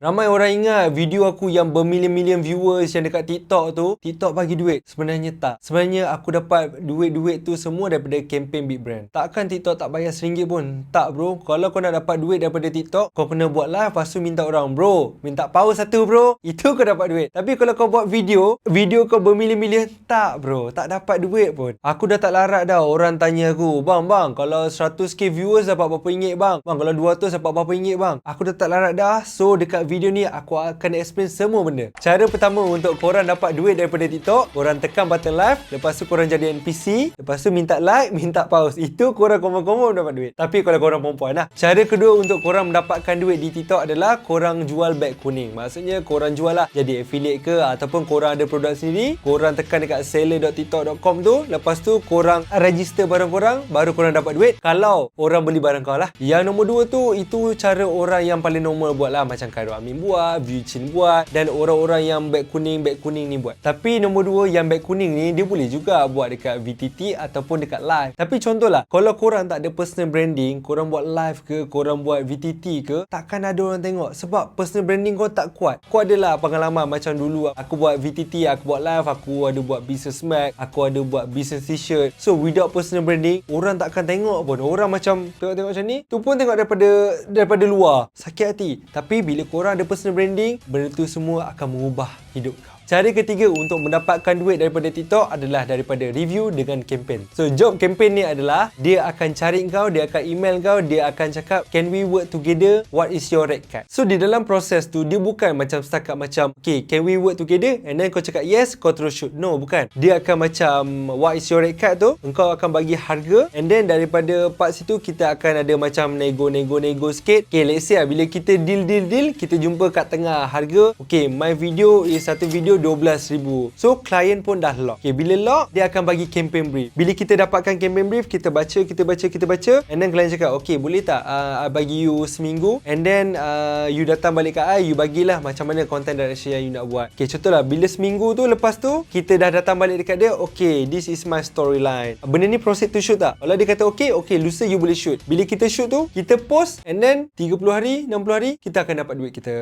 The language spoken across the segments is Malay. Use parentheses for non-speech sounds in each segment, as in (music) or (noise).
Ramai orang ingat video aku yang bermilion-milion viewers yang dekat TikTok tu, TikTok bagi duit. Sebenarnya tak. Sebenarnya aku dapat duit-duit tu semua daripada campaign big brand. Takkan TikTok tak bayar RM1 pun. Tak bro. Kalau kau nak dapat duit daripada TikTok, kau kena buat live lepas tu minta orang, bro, minta power satu bro. Itu kau dapat duit. Tapi kalau kau buat video, video kau bermilion-milion, tak bro. Tak dapat duit pun. Aku dah tak larat dah orang tanya aku, bang, bang, kalau 100k viewers dapat berapa ringgit bang? Bang, kalau 200 dapat berapa ringgit bang? Aku dah tak larat dah. So, dekat video ni aku akan explain semua benda. Cara pertama untuk korang dapat duit daripada TikTok, korang tekan button live, lepas tu korang jadi NPC, lepas tu minta like, (laughs) minta pause. Itu korang confirm-confirm dapat duit. Tapi kalau korang perempuan lah. Cara kedua untuk korang mendapatkan duit di TikTok adalah korang jual beg kuning. Maksudnya korang jual lah jadi affiliate ke ataupun korang ada produk sendiri, korang tekan dekat seller.tiktok.com tu, lepas tu korang register barang korang, baru korang dapat duit. Kalau orang beli barang kau lah. Yang nombor dua tu, itu cara orang yang paling normal buat lah. Macam Khairul Amin buat, View Chin buat dan orang-orang yang beg kuning, beg kuning ni buat. Tapi nombor dua yang beg kuning ni, dia boleh juga buat dekat VTT ataupun dekat live. Tapi contohlah, kalau korang tak ada personal branding, korang buat live ke, korang buat VTT ke, takkan ada orang tengok. Sebab personal branding kau tak kuat. Kau adalah pengalaman macam dulu aku buat VTT, aku buat live, aku ada buat business mag, aku ada buat business t-shirt. So without personal branding, orang takkan tengok pun. Orang macam tengok-tengok macam ni, tu pun tengok daripada daripada luar. Sakit hati. Tapi bila korang ada personal branding, benda tu semua akan mengubah hidup kau. Cara ketiga untuk mendapatkan duit daripada TikTok adalah daripada review dengan campaign. So job campaign ni adalah dia akan cari kau, dia akan email kau, dia akan cakap can we work together? What is your rate card? So di dalam proses tu dia bukan macam setakat macam okay can we work together? And then kau cakap yes, kau terus shoot. No, bukan. Dia akan macam what is your rate card tu? Engkau akan bagi harga and then daripada part situ kita akan ada macam nego-nego-nego sikit. Okay, let's say lah, bila kita deal-deal-deal, kita jumpa kat tengah harga. Okay, my video is satu video RM12,000. So, klien pun dah lock. Okay, bila lock, dia akan bagi campaign brief. Bila kita dapatkan campaign brief, kita baca, kita baca, kita baca. And then klien cakap, okay, boleh tak uh, bagi you seminggu? And then, uh, you datang balik kat I, you bagilah macam mana content direction yang you nak buat. Okay, contohlah, bila seminggu tu, lepas tu, kita dah datang balik dekat dia, okay, this is my storyline. Benda ni proceed to shoot tak? Kalau dia kata, okay, okay, lusa you boleh shoot. Bila kita shoot tu, kita post, and then 30 hari, 60 hari, kita akan dapat duit kita.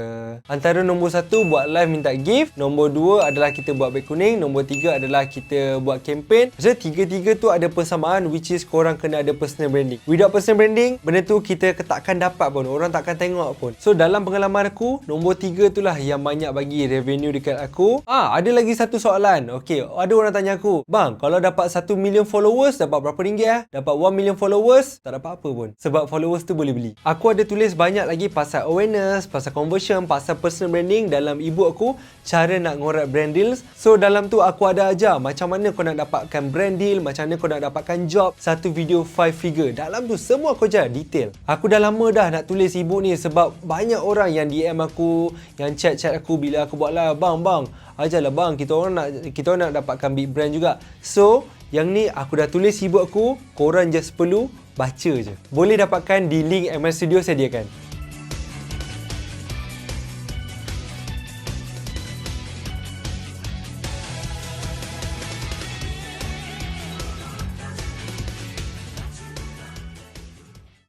Antara nombor satu, buat live minta gift. Nombor dua, dua adalah kita buat beg kuning Nombor tiga adalah kita buat campaign Maksudnya tiga-tiga tu ada persamaan Which is korang kena ada personal branding. Without personal branding Benda tu kita takkan dapat pun Orang takkan tengok pun. So dalam pengalaman aku Nombor tiga tu lah yang banyak bagi revenue dekat aku. Ah, Ada lagi satu soalan. Okay, ada orang tanya aku Bang, kalau dapat satu million followers Dapat berapa ringgit eh? Dapat one million followers Tak dapat apa pun. Sebab followers tu boleh beli. Aku ada tulis banyak lagi pasal awareness Pasal conversion Pasal personal branding Dalam ebook aku Cara nak ngorek brand deals. So dalam tu aku ada ajar macam mana kau nak dapatkan brand deal, macam mana kau nak dapatkan job satu video 5 figure. Dalam tu semua aku ajar detail. Aku dah lama dah nak tulis ebook ni sebab banyak orang yang DM aku, yang chat-chat aku bila aku buat live, bang bang, ajarlah bang kita orang nak kita orang nak dapatkan big brand juga. So yang ni aku dah tulis ebook aku, korang just perlu baca je. Boleh dapatkan di link ML Studio sediakan.